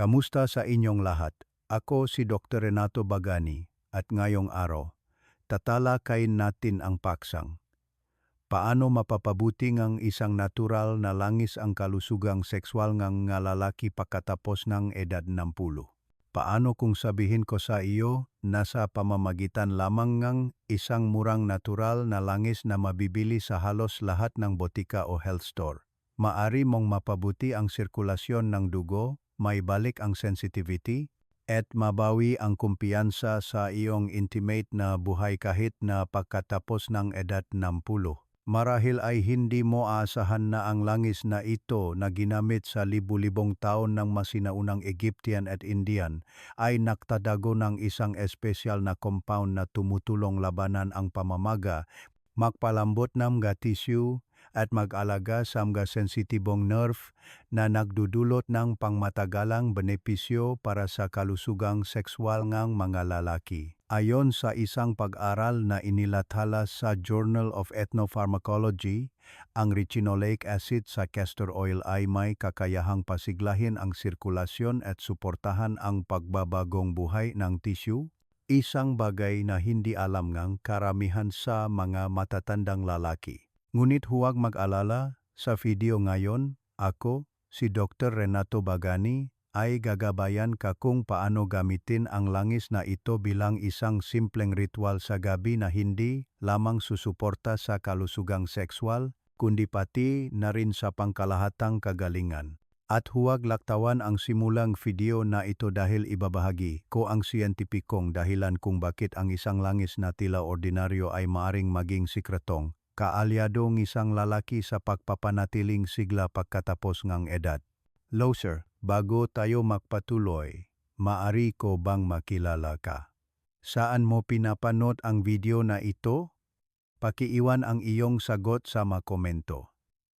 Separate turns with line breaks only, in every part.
Kamusta sa inyong lahat? Ako si Dr. Renato Bagani at ngayong araw, tatalakayin natin ang paksang. Paano mapapabuti ng isang natural na langis ang kalusugang sexual ng nga lalaki pagkatapos ng edad 60? Paano kung sabihin ko sa iyo, nasa pamamagitan lamang ng isang murang natural na langis na mabibili sa halos lahat ng botika o health store? Maari mong mapabuti ang sirkulasyon ng dugo, may balik ang sensitivity, at mabawi ang kumpiyansa sa iyong intimate na buhay kahit na pagkatapos ng edad 60. Marahil ay hindi mo aasahan na ang langis na ito na ginamit sa libu-libong taon ng masinaunang Egyptian at Indian ay naktadago ng isang espesyal na compound na tumutulong labanan ang pamamaga, magpalambot ng mga tissue, at mag-alaga sa mga sensitibong nerve na nagdudulot ng pangmatagalang benepisyo para sa kalusugang sexual ng mga lalaki. Ayon sa isang pag-aral na inilathala sa Journal of Ethnopharmacology, ang retinoleic acid sa castor oil ay may kakayahang pasiglahin ang sirkulasyon at suportahan ang pagbabagong buhay ng tissue, isang bagay na hindi alam ng karamihan sa mga matatandang lalaki. Ngunit huwag mag-alala, sa video ngayon, ako, si Dr. Renato Bagani, ay gagabayan ka kung paano gamitin ang langis na ito bilang isang simpleng ritual sa gabi na hindi lamang susuporta sa kalusugang sexual, kundi pati na rin sa pangkalahatang kagalingan. At huwag laktawan ang simulang video na ito dahil ibabahagi ko ang siyentipikong dahilan kung bakit ang isang langis na tila ordinaryo ay maaring maging sikretong kaalyadong isang lalaki sa pagpapanatiling sigla pagkatapos ng edad. Loser, bago tayo magpatuloy, maari ko bang makilala ka? Saan mo pinapanood ang video na ito? Pakiiwan ang iyong sagot sa makomento.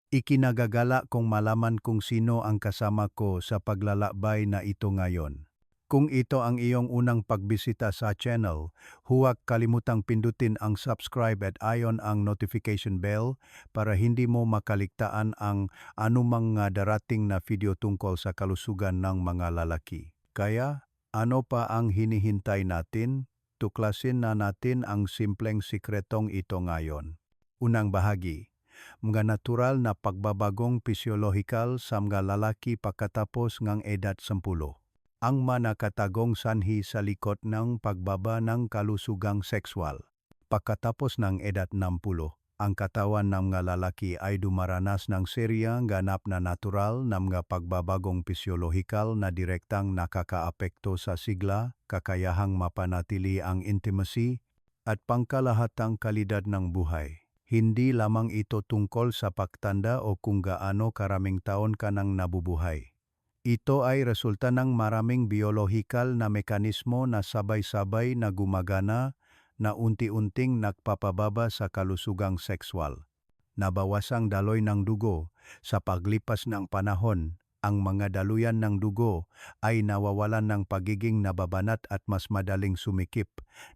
Ikinagagala kong malaman kung sino ang kasama ko sa paglalakbay na ito ngayon. Kung ito ang iyong unang pagbisita sa channel, huwag kalimutang pindutin ang subscribe at ayon ang notification bell para hindi mo makaligtaan ang anumang nga darating na video tungkol sa kalusugan ng mga lalaki. Kaya, ano pa ang hinihintay natin? Tuklasin na natin ang simpleng sikretong ito ngayon. Unang bahagi, mga natural na pagbabagong pisyolohikal sa mga lalaki pagkatapos ng edad 10 ang manakatagong sanhi sa likot ng pagbaba ng kalusugang sexual. Pagkatapos ng edad 60, ang katawan ng mga lalaki ay dumaranas ng seryang ganap na natural na mga pagbabagong pisyolohikal na direktang nakakaapekto sa sigla, kakayahang mapanatili ang intimacy, at pangkalahatang kalidad ng buhay. Hindi lamang ito tungkol sa pagtanda o kung gaano karaming taon ka nang nabubuhay. Ito ay resulta ng maraming biolohikal na mekanismo na sabay-sabay na gumagana na unti-unting nagpapababa sa kalusugang sexual. Nabawasang daloy ng dugo sa paglipas ng panahon, ang mga daluyan ng dugo ay nawawalan ng pagiging nababanat at mas madaling sumikip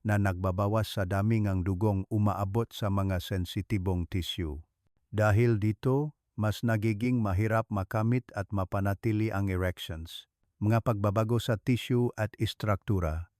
na nagbabawas sa dami ng dugong umaabot sa mga sensitibong tissue. Dahil dito, mas nagiging mahirap makamit at mapanatili ang erections, mga pagbabago sa tissue at istruktura.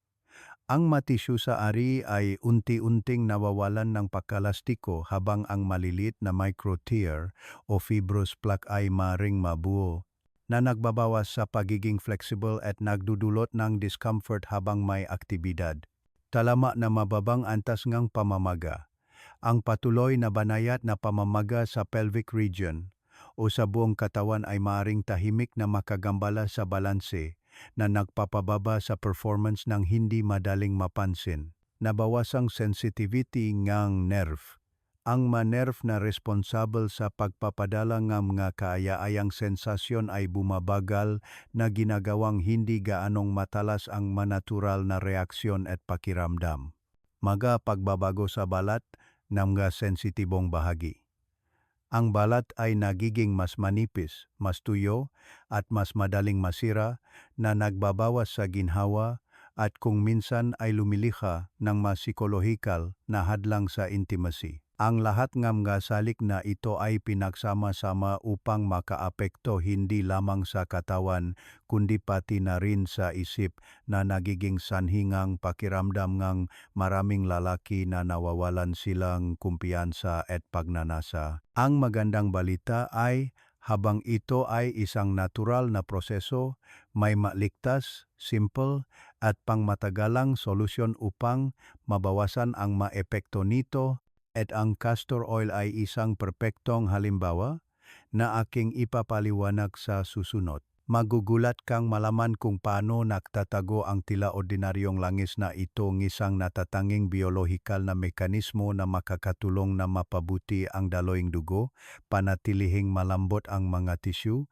Ang matisyu sa ari ay unti-unting nawawalan ng pagkalastiko habang ang malilit na microtear o fibrous plaque ay maring mabuo na nagbabawas sa pagiging flexible at nagdudulot ng discomfort habang may aktibidad. Talama na mababang antas ngang pamamaga ang patuloy na banayat na pamamaga sa pelvic region o sa buong katawan ay maaring tahimik na makagambala sa balanse na nagpapababa sa performance ng hindi madaling mapansin. Nabawasang sensitivity ngang nerve. Ang manerve na responsable sa pagpapadala ng mga kaaya-ayang sensasyon ay bumabagal na ginagawang hindi gaanong matalas ang manatural na reaksyon at pakiramdam. Maga pagbabago sa balat, ng mga sensitibong bahagi. Ang balat ay nagiging mas manipis, mas tuyo, at mas madaling masira na nagbabawas sa ginhawa at kung minsan ay lumilikha ng mas psikolohikal na hadlang sa intimacy. Ang lahat ng mga salik na ito ay pinagsama-sama upang makaapekto hindi lamang sa katawan kundi pati na rin sa isip na nagiging sanhingang pakiramdam ng maraming lalaki na nawawalan silang kumpiyansa at pagnanasa. Ang magandang balita ay habang ito ay isang natural na proseso, may maligtas, simple at pangmatagalang solusyon upang mabawasan ang maepekto nito at ang castor oil ay isang perpektong halimbawa na aking ipapaliwanag sa susunod. Magugulat kang malaman kung paano nagtatago ang tila ordinaryong langis na ito ng isang natatanging biolohikal na mekanismo na makakatulong na mapabuti ang daloing dugo, panatilihing malambot ang mga tissue,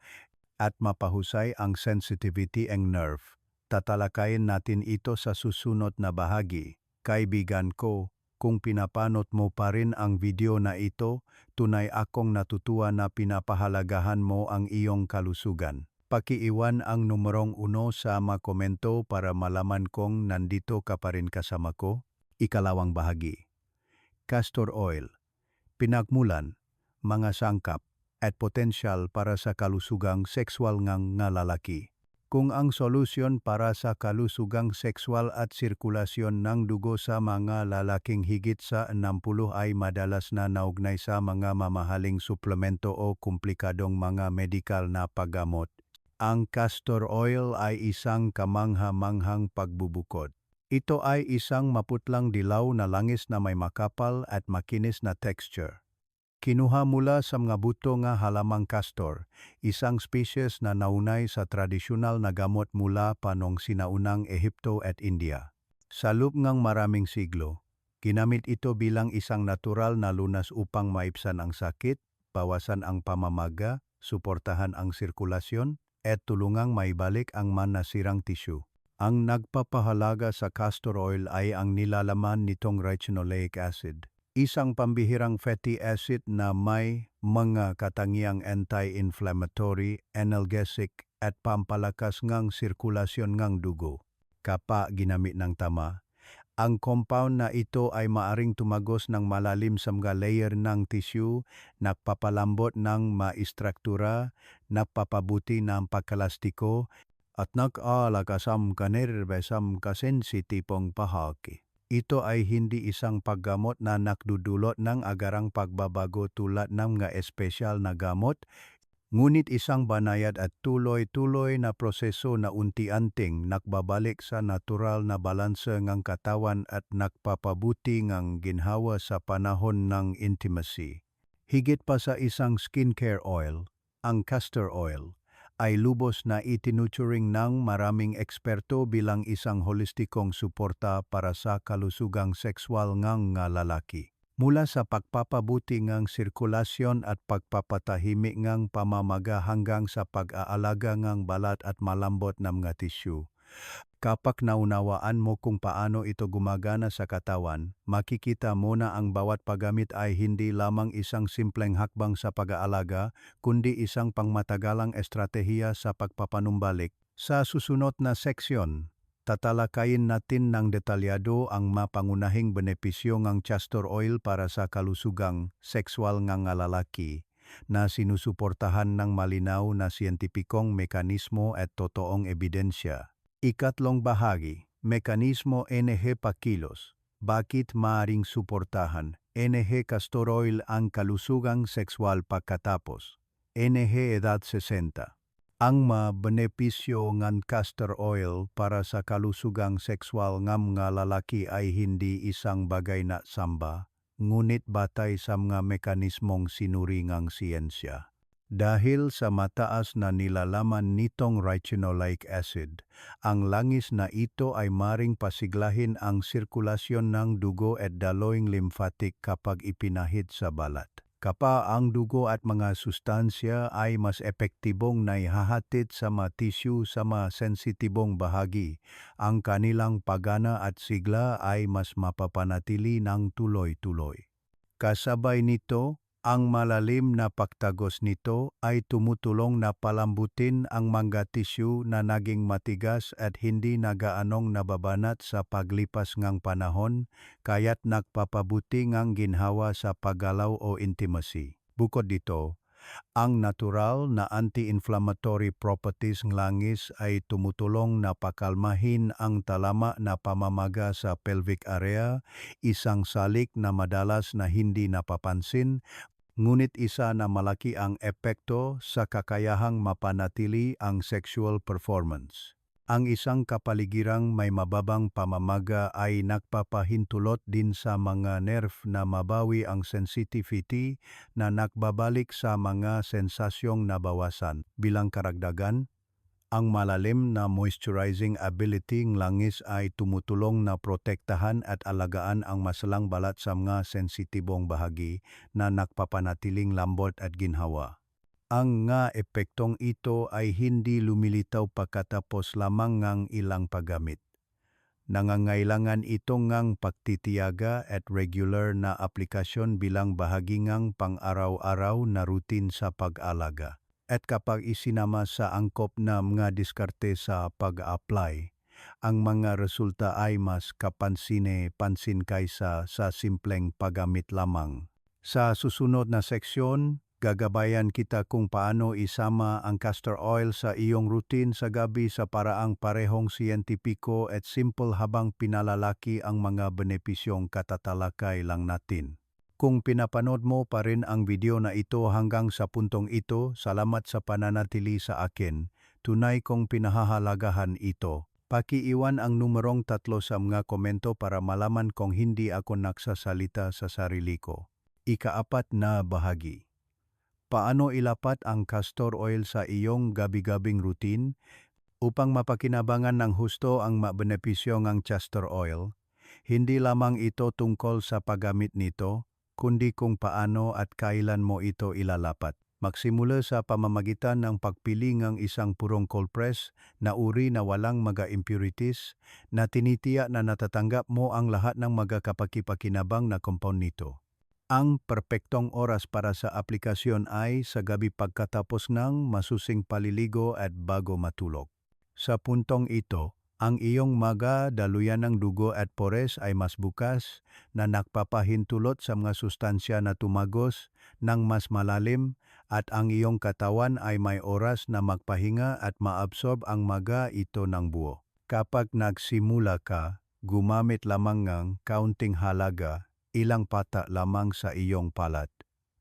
at mapahusay ang sensitivity ng nerve. Tatalakayin natin ito sa susunod na bahagi. Kaibigan ko, kung pinapanot mo pa rin ang video na ito, tunay akong natutuwa na pinapahalagahan mo ang iyong kalusugan. Pakiiwan ang numerong uno sa mga komento para malaman kong nandito ka pa rin kasama ko. Ikalawang bahagi. Castor oil. Pinagmulan, mga sangkap, at potensyal para sa kalusugang sexual ngang nga lalaki. Kung ang solusyon para sa kalusugang sexual at sirkulasyon ng dugo sa mga lalaking higit sa 60 ay madalas na naugnay sa mga mamahaling suplemento o komplikadong mga medikal na paggamot, ang castor oil ay isang kamangha-manghang pagbubukod. Ito ay isang maputlang dilaw na langis na may makapal at makinis na texture. Kinuha mula sa mga buto nga halamang castor, isang species na naunay sa tradisyonal na gamot mula pa nung sinaunang Ehipto at India. Sa loob ng maraming siglo, ginamit ito bilang isang natural na lunas upang maipsan ang sakit, bawasan ang pamamaga, suportahan ang sirkulasyon, at tulungang maibalik ang manasirang tissue. Ang nagpapahalaga sa castor oil ay ang nilalaman nitong ricinoleic acid isang pambihirang fatty acid na may mga katangiang anti-inflammatory, analgesic at pampalakas ngang sirkulasyon ngang dugo. Kapa ginamit ng tama, ang compound na ito ay maaring tumagos ng malalim sa mga layer ng tissue, nagpapalambot ng maistruktura, nagpapabuti ng pagkalastiko, at nag-aalakasam kanerbesam kasensitipong pahaki. Ito ay hindi isang paggamot na nakdudulot ng agarang pagbabago tulad ng mga espesyal na gamot, ngunit isang banayad at tuloy-tuloy na proseso na unti-anting nakbabalik sa natural na balanse ng katawan at nakpapabuti ng ginhawa sa panahon ng intimacy. Higit pa sa isang skincare oil, ang castor oil, ay lubos na itinuturing ng maraming eksperto bilang isang holistikong suporta para sa kalusugang sexual nga lalaki. Mula sa pagpapabuti ngang sirkulasyon at pagpapatahimik ngang pamamaga hanggang sa pag-aalaga ngang balat at malambot na mga tissue. Kapag naunawaan mo kung paano ito gumagana sa katawan, makikita mo na ang bawat paggamit ay hindi lamang isang simpleng hakbang sa pag-aalaga, kundi isang pangmatagalang estratehiya sa pagpapanumbalik. Sa susunod na seksyon, tatalakayin natin ng detalyado ang mapangunahing benepisyo ng castor oil para sa kalusugang sexual ng lalaki na sinusuportahan ng malinaw na siyentipikong mekanismo at totoong ebidensya. Ikatlong bahagi, Mekanismo NG Pakilos. Bakit maaring suportahan NG Castor Oil ang kalusugang sexual pagkatapos? NG Edad 60. Ang mabenepisyo ng castor oil para sa kalusugang sexual ng mga lalaki ay hindi isang bagay na samba, ngunit batay sa mga mekanismong sinuringang siyensya. Dahil sa mataas na nilalaman nitong ricinoleic acid, ang langis na ito ay maring pasiglahin ang sirkulasyon ng dugo at daloing lymphatic kapag ipinahid sa balat. Kapa ang dugo at mga sustansya ay mas epektibong naihahatid sa mga tissue sa mga sensitibong bahagi, ang kanilang pagana at sigla ay mas mapapanatili ng tuloy-tuloy. Kasabay nito, Ang malalim na pagtagos nito ay tumutulong na palambutin ang mga tisyu na naging matigas at hindi nagaanong nababanat sa paglipas ngang panahon, kaya't nagpapabuti ngang ginhawa sa paggalaw o intimacy. Bukod dito, ang natural na anti-inflammatory properties ng langis ay tumutulong na pakalmahin ang talama na pamamaga sa pelvic area, isang salik na madalas na hindi napapansin, ngunit isa na malaki ang epekto sa kakayahang mapanatili ang sexual performance. Ang isang kapaligirang may mababang pamamaga ay nagpapahintulot din sa mga nerve na mabawi ang sensitivity na nakbabalik sa mga sensasyong nabawasan. Bilang karagdagan, ang malalim na moisturizing ability ng langis ay tumutulong na protektahan at alagaan ang masalang balat sa mga sensitibong bahagi na nagpapanatiling lambot at ginhawa. Ang nga epektong ito ay hindi lumilitaw pagkatapos lamang ngang ilang paggamit. Nangangailangan ito ngang pagtitiyaga at regular na aplikasyon bilang bahagi ngang pang-araw-araw na routine sa pag-alaga. At kapag isinama sa angkop na mga diskarte sa pag-apply, ang mga resulta ay mas kapansine-pansin kaysa sa simpleng paggamit lamang. Sa susunod na seksyon, gagabayan kita kung paano isama ang castor oil sa iyong routine sa gabi sa paraang parehong siyentipiko at simple habang pinalalaki ang mga benepisyong katatalakay lang natin. Kung pinapanood mo pa rin ang video na ito hanggang sa puntong ito, salamat sa pananatili sa akin. Tunay kong pinahahalagahan ito. Pakiiwan ang numerong tatlo sa mga komento para malaman kung hindi ako nagsasalita sa sarili ko. Ikaapat na bahagi. Paano ilapat ang castor oil sa iyong gabi-gabing routine upang mapakinabangan ng husto ang mabenepisyo ng castor oil? Hindi lamang ito tungkol sa paggamit nito, kundi kung paano at kailan mo ito ilalapat. Magsimula sa pamamagitan ng pagpili ng isang purong cold press na uri na walang mga impurities na tinitiyak na natatanggap mo ang lahat ng mga kapakipakinabang na compound nito. Ang perpektong oras para sa aplikasyon ay sa gabi pagkatapos ng masusing paliligo at bago matulog. Sa puntong ito, ang iyong maga, daluyan ng dugo at pores ay mas bukas na nagpapahintulot sa mga sustansya na tumagos ng mas malalim at ang iyong katawan ay may oras na magpahinga at maabsorb ang maga ito ng buo. Kapag nagsimula ka, gumamit lamang ng kaunting halaga ilang pata lamang sa iyong palat.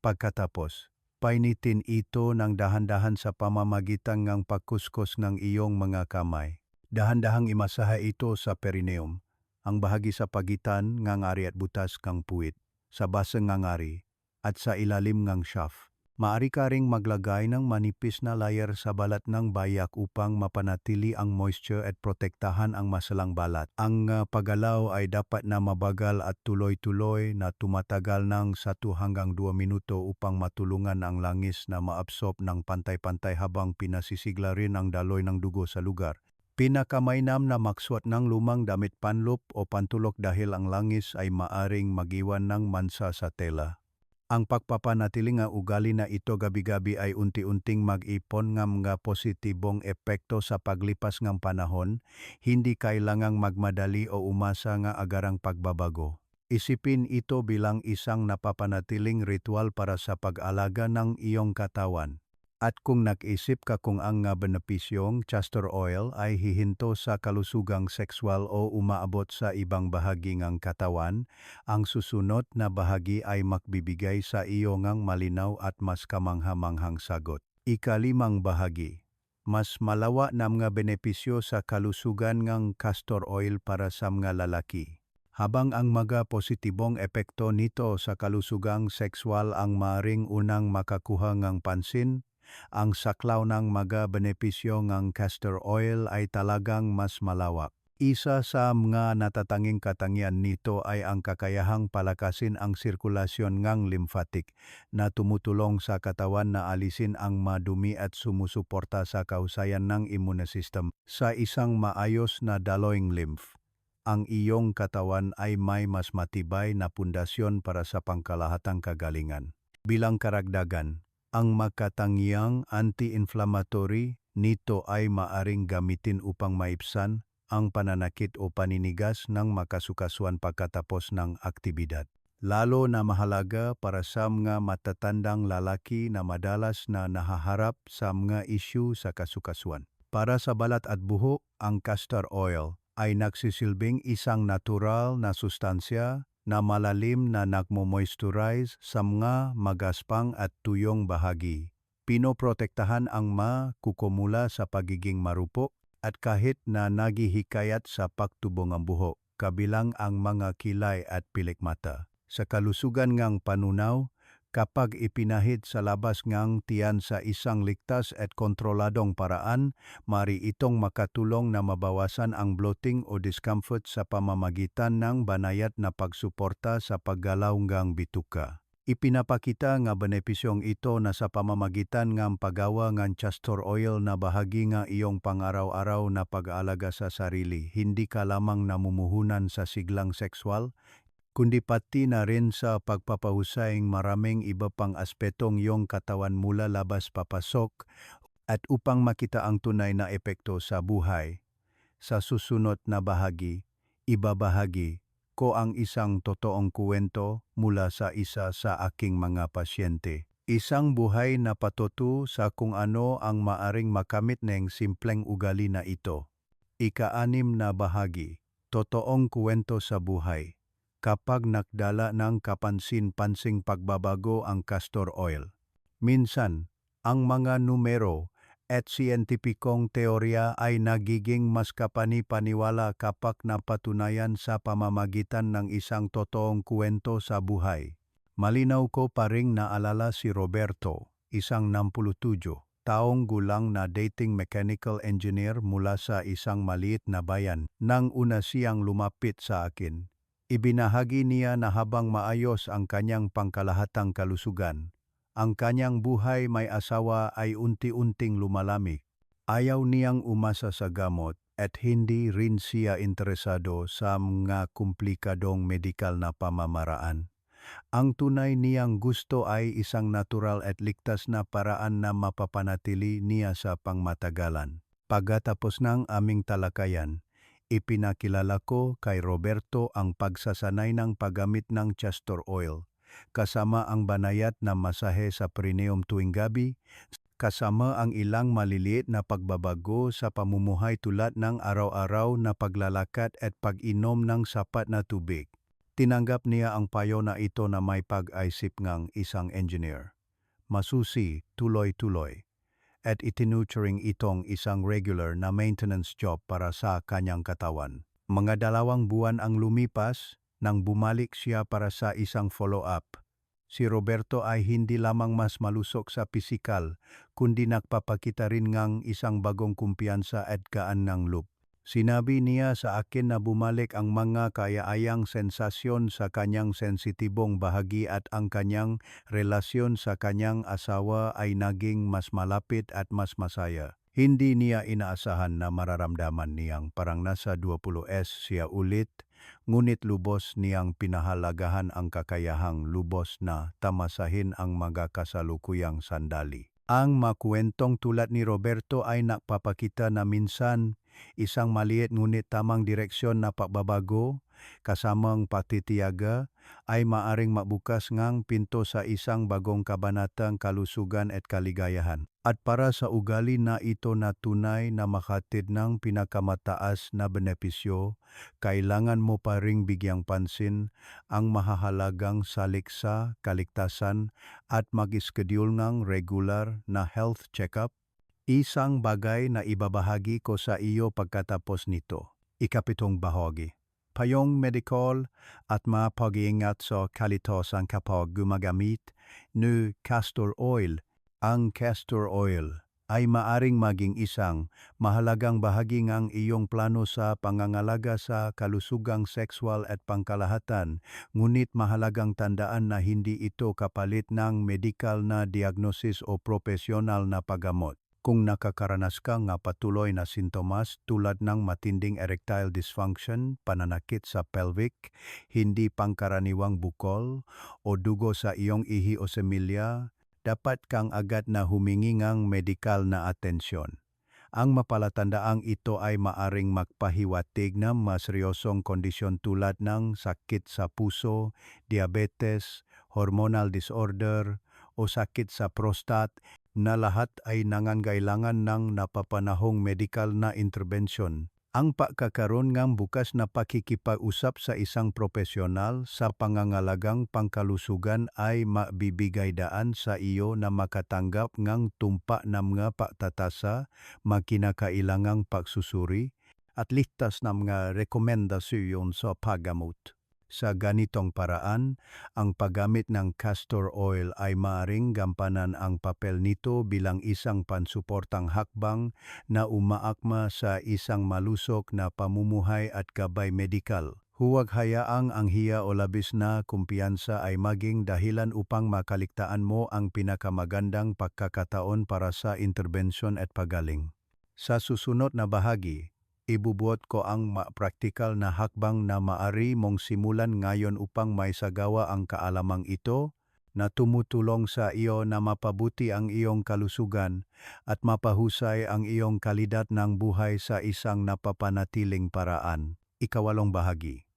Pagkatapos, painitin ito ng dahan-dahan sa pamamagitan ng pagkuskos ng iyong mga kamay. Dahan-dahang imasaha ito sa perineum, ang bahagi sa pagitan ng ari at butas kang puwit, sa base ng ari, at sa ilalim ng shaft. Maari ka ring maglagay ng manipis na layer sa balat ng bayak upang mapanatili ang moisture at protektahan ang masalang balat. Ang uh, paggalaw ay dapat na mabagal at tuloy-tuloy na tumatagal ng 1 hanggang 2 minuto upang matulungan ang langis na maabsorb ng pantay-pantay habang pinasisigla rin ang daloy ng dugo sa lugar. Pinakamainam na maksuot ng lumang damit panlop o pantulok dahil ang langis ay maaring magiwan ng mansa sa tela. Ang pagpapanatili nga ugali na ito gabi-gabi ay unti-unting mag-ipon ng mga positibong epekto sa paglipas ng panahon, hindi kailangang magmadali o umasa nga agarang pagbabago. Isipin ito bilang isang napapanatiling ritual para sa pag-alaga ng iyong katawan. At kung nag-isip ka kung ang nga benepisyong castor oil ay hihinto sa kalusugang sexual o umaabot sa ibang bahagi ng katawan, ang susunod na bahagi ay makbibigay sa iyo ngang malinaw at mas kamanghamanghang sagot. Ikalimang bahagi. Mas malawa na mga benepisyo sa kalusugan ng castor oil para sa mga lalaki. Habang ang mga positibong epekto nito sa kalusugang sexual ang maring unang makakuha ng pansin, ang saklaw ng mga benepisyo ng castor oil ay talagang mas malawak. Isa sa mga natatanging katangian nito ay ang kakayahang palakasin ang sirkulasyon ng lymphatic na tumutulong sa katawan na alisin ang madumi at sumusuporta sa kausayan ng immune system sa isang maayos na daloing lymph. Ang iyong katawan ay may mas matibay na pundasyon para sa pangkalahatang kagalingan. Bilang karagdagan, ang makatangiang anti-inflammatory nito ay maaring gamitin upang maipsan ang pananakit o paninigas ng makasukasuan pagkatapos ng aktibidad. Lalo na mahalaga para sa mga matatandang lalaki na madalas na nahaharap sa mga isyu sa kasukasuan. Para sa balat at buhok, ang castor oil ay nagsisilbing isang natural na sustansya na malalim na nagmo-moisturize sa mga magaspang at tuyong bahagi. Pinoprotektahan ang ma kukumula sa pagiging marupok at kahit na nagihikayat sa pagtubong ang buhok, kabilang ang mga kilay at pilik mata. Sa kalusugan ngang panunaw, kapag ipinahid sa labas ngang tiyan sa isang ligtas at kontroladong paraan, mari itong makatulong na mabawasan ang bloating o discomfort sa pamamagitan ng banayat na pagsuporta sa paggalaw ngang bituka. Ipinapakita nga benepisyong ito na sa pamamagitan ng paggawa ng castor oil na bahagi nga iyong pangaraw-araw na pag-aalaga sa sarili, hindi ka lamang namumuhunan sa siglang sexual, kundi pati na rin sa pagpapahusaing maraming iba pang aspetong iyong katawan mula labas papasok at upang makita ang tunay na epekto sa buhay. Sa susunod na bahagi, ibabahagi ko ang isang totoong kuwento mula sa isa sa aking mga pasyente. Isang buhay na patutu sa kung ano ang maaring makamit ng simpleng ugali na ito. Ika-anim na bahagi, totoong kuwento sa buhay kapag nakdala ng kapansin-pansing pagbabago ang castor oil. Minsan, ang mga numero at siyentipikong teorya ay nagiging mas kapani-paniwala kapag napatunayan sa pamamagitan ng isang totoong kwento sa buhay. Malinaw ko pa ring naalala si Roberto, isang 67 taong gulang na dating mechanical engineer mula sa isang maliit na bayan nang una siyang lumapit sa akin Ibinahagi niya na habang maayos ang kanyang pangkalahatang kalusugan, ang kanyang buhay may asawa ay unti-unting lumalamig. Ayaw niyang umasa sa gamot at hindi rin siya interesado sa mga komplikadong medikal na pamamaraan. Ang tunay niyang gusto ay isang natural at ligtas na paraan na mapapanatili niya sa pangmatagalan. Pagkatapos ng aming talakayan, Ipinakilala ko kay Roberto ang pagsasanay ng paggamit ng castor oil, kasama ang banayat na masahe sa perineum tuwing gabi, kasama ang ilang maliliit na pagbabago sa pamumuhay tulad ng araw-araw na paglalakad at pag-inom ng sapat na tubig. Tinanggap niya ang payo na ito na may pag-isip ngang isang engineer. Masusi, tuloy-tuloy at itinuturing itong isang regular na maintenance job para sa kanyang katawan. Mga dalawang buwan ang lumipas nang bumalik siya para sa isang follow-up. Si Roberto ay hindi lamang mas malusok sa pisikal, kundi nagpapakita rin ngang isang bagong kumpiyansa at gaan ng loop. Sinabi niya sa akin na bumalik ang mga kayaayang sensasyon sa kanyang sensitibong bahagi at ang kanyang relasyon sa kanyang asawa ay naging mas malapit at mas masaya. Hindi niya inaasahan na mararamdaman niyang parang nasa 20S siya ulit, ngunit lubos niyang pinahalagahan ang kakayahang lubos na tamasahin ang mga kasalukuyang sandali. Ang makwentong tulad ni Roberto ay nakpapakita na minsan isang maliit ngunit tamang direksyon na pagbabago kasamang patitiyaga ay maaring mabukas ngang pinto sa isang bagong kabanatang kalusugan at kaligayahan. At para sa ugali na ito na tunay na makatid ng pinakamataas na benepisyo, kailangan mo pa ring bigyang pansin ang mahahalagang saliksa, kaligtasan at mag-schedule ng regular na health checkup Isang bagay na ibabahagi ko sa iyo pagkatapos nito. Ikapitong bahagi. Payong medical at mapag-iingat sa kalitosan kapag gumagamit ng castor oil. Ang castor oil ay maaring maging isang mahalagang bahagi ng iyong plano sa pangangalaga sa kalusugang sexual at pangkalahatan, ngunit mahalagang tandaan na hindi ito kapalit ng medical na diagnosis o profesional na paggamot. Kung nakakaranas ka nga patuloy na sintomas tulad ng matinding erectile dysfunction, pananakit sa pelvic, hindi pangkaraniwang bukol, o dugo sa iyong ihi o semilya, dapat kang agad na humingi ng medikal na atensyon. Ang mapalatandaang ito ay maaring magpahiwatig ng mas seryosong kondisyon tulad ng sakit sa puso, diabetes, hormonal disorder, o sakit sa prostat na lahat ay nangangailangan ng napapanahong medikal na interbensyon. Ang pagkakaroon ng bukas na pakikipag-usap sa isang propesyonal sa pangangalagang pangkalusugan ay mabibigay daan sa iyo na makatanggap ng tumpa na mga pagtatasa, makinakailangang pagsusuri, at ligtas na mga rekomendasyon sa paggamot. Sa ganitong paraan, ang paggamit ng castor oil ay maaring gampanan ang papel nito bilang isang pansuportang hakbang na umaakma sa isang malusok na pamumuhay at gabay medikal. Huwag hayaang ang hiya o labis na kumpiyansa ay maging dahilan upang makaligtaan mo ang pinakamagandang pagkakataon para sa interbensyon at pagaling. Sa susunod na bahagi, ibubuot ko ang ma-practical na hakbang na maari mong simulan ngayon upang may sagawa ang kaalamang ito na tumutulong sa iyo na mapabuti ang iyong kalusugan at mapahusay ang iyong kalidad ng buhay sa isang napapanatiling paraan. Ikawalong bahagi.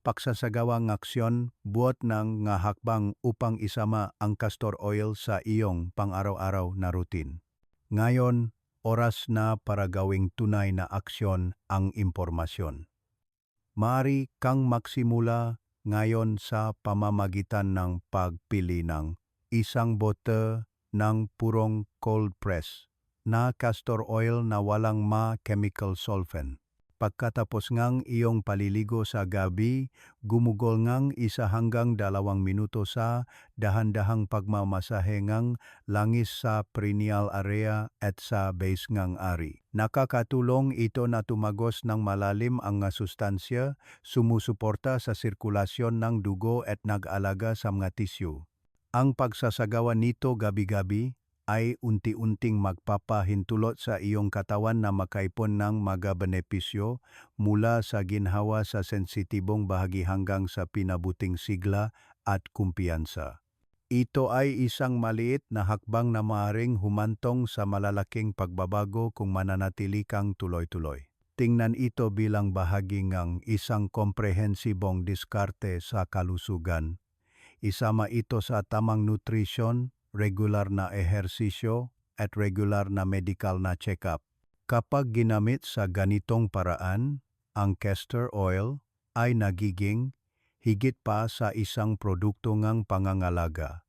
Pagsasagawang aksyon, buot ng nga hakbang upang isama ang castor oil sa iyong pang-araw-araw na routine. Ngayon, oras na para gawing tunay na aksyon ang impormasyon. Mari kang magsimula ngayon sa pamamagitan ng pagpili ng isang bote ng purong cold press na castor oil na walang ma-chemical solvent. Pagkatapos ngang iyong paliligo sa gabi, gumugol ngang isa hanggang dalawang minuto sa dahan-dahang pagmamasahe ngang langis sa perineal area at sa base ngang ari. Nakakatulong ito na tumagos ng malalim ang nga sustansya, sumusuporta sa sirkulasyon ng dugo at nag-alaga sa mga tisyu. Ang pagsasagawa nito gabi-gabi ay unti-unting magpapahintulot sa iyong katawan na makaipon ng mga benepisyo mula sa ginhawa sa sensitibong bahagi hanggang sa pinabuting sigla at kumpiyansa. Ito ay isang maliit na hakbang na maaaring humantong sa malalaking pagbabago kung mananatili kang tuloy-tuloy. Tingnan ito bilang bahagi ng isang komprehensibong diskarte sa kalusugan. Isama ito sa tamang nutrisyon, regular na ehersisyo at regular na medical na check-up. Kapag ginamit sa ganitong paraan, ang castor oil ay nagiging higit pa sa isang produkto ngang pangangalaga.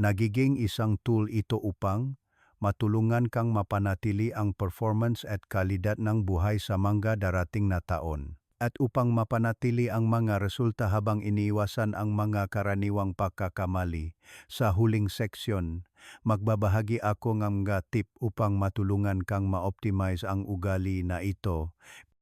Nagiging isang tool ito upang matulungan kang mapanatili ang performance at kalidad ng buhay sa mga darating na taon at upang mapanatili ang mga resulta habang iniiwasan ang mga karaniwang pagkakamali. Sa huling seksyon, magbabahagi ako ng mga tip upang matulungan kang ma-optimize ang ugali na ito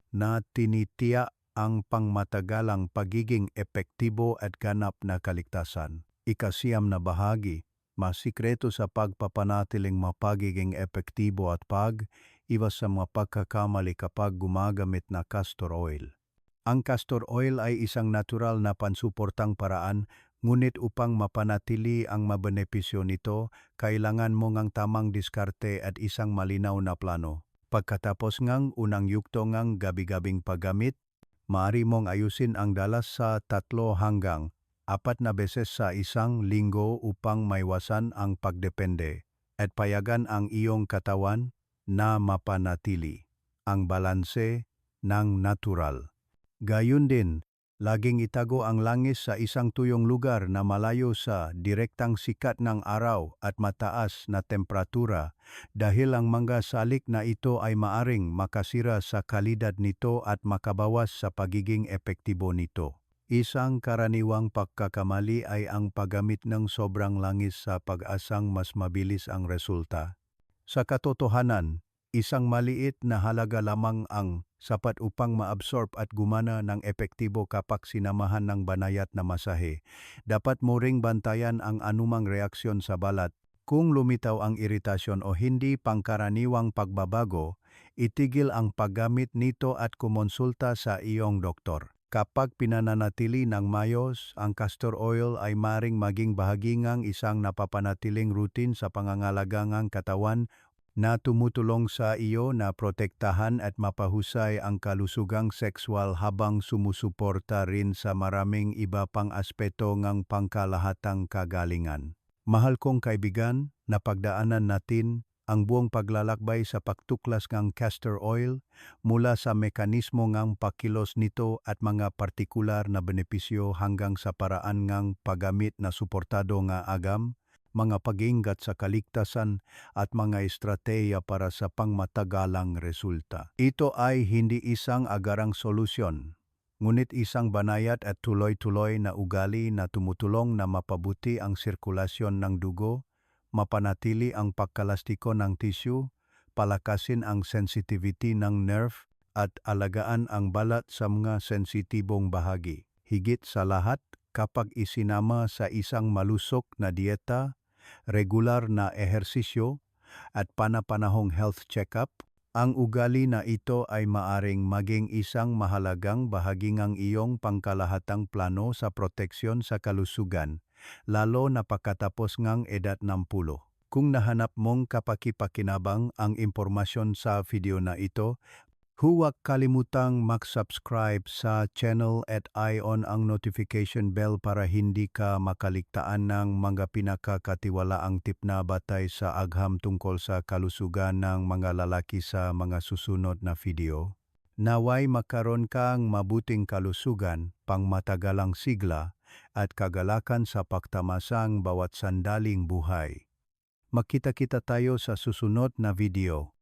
na tinitiya ang pangmatagalang pagiging epektibo at ganap na kaligtasan. Ikasiyam na bahagi, masikreto sa pagpapanatiling mapagiging epektibo at pag iwas sa mga pagkakamali kapag gumagamit na castor oil. Ang castor oil ay isang natural na pansuportang paraan ngunit upang mapanatili ang mabenepisyo nito, kailangan mo ngang tamang diskarte at isang malinaw na plano. Pagkatapos ngang unang yukto ngang gabi-gabing paggamit, maaari mong ayusin ang dalas sa tatlo hanggang apat na beses sa isang linggo upang maiwasan ang pagdepende at payagan ang iyong katawan na mapanatili ang balanse ng natural. Gayun din, laging itago ang langis sa isang tuyong lugar na malayo sa direktang sikat ng araw at mataas na temperatura dahil ang mga salik na ito ay maaring makasira sa kalidad nito at makabawas sa pagiging epektibo nito. Isang karaniwang pagkakamali ay ang paggamit ng sobrang langis sa pag-asang mas mabilis ang resulta. Sa katotohanan, isang maliit na halaga lamang ang sapat upang maabsorb at gumana ng epektibo kapag sinamahan ng banayat na masahe. Dapat mo ring bantayan ang anumang reaksyon sa balat Kung lumitaw ang iritasyon o hindi pangkaraniwang pagbabago, itigil ang paggamit nito at kumonsulta sa iyong doktor. Kapag pinananatili ng mayos, ang castor oil ay maring maging bahagi ng isang napapanatiling routine sa pangangalagang katawan na tumutulong sa iyo na protektahan at mapahusay ang kalusugang sexual habang sumusuporta rin sa maraming iba pang aspeto ng pangkalahatang kagalingan. Mahal kong kaibigan, napagdaanan natin ang buong paglalakbay sa pagtuklas ng castor oil mula sa mekanismo ng pakilos nito at mga partikular na benepisyo hanggang sa paraan ng paggamit na suportado nga agam, mga pag-ingat sa kaligtasan at mga estratehiya para sa pangmatagalang resulta. Ito ay hindi isang agarang solusyon, ngunit isang banayad at tuloy-tuloy na ugali na tumutulong na mapabuti ang sirkulasyon ng dugo, mapanatili ang pagkalastiko ng tissue, palakasin ang sensitivity ng nerve, at alagaan ang balat sa mga sensitibong bahagi. Higit sa lahat, kapag isinama sa isang malusok na dieta, regular na ehersisyo, at panapanahong health check-up, ang ugali na ito ay maaring maging isang mahalagang bahagi ng iyong pangkalahatang plano sa proteksyon sa kalusugan, lalo na pagkatapos ng edad 60. Kung nahanap mong kapakipakinabang ang impormasyon sa video na ito, huwag kalimutang mag-subscribe sa channel at i-on ang notification bell para hindi ka makaligtaan ng mga pinakakatiwalaang tip na batay sa agham tungkol sa kalusugan ng mga lalaki sa mga susunod na video. Naway makaroon kang mabuting kalusugan, pangmatagalang sigla, at kagalakan sa pagtamasang bawat sandaling buhay. Makita-kita tayo sa susunod na video.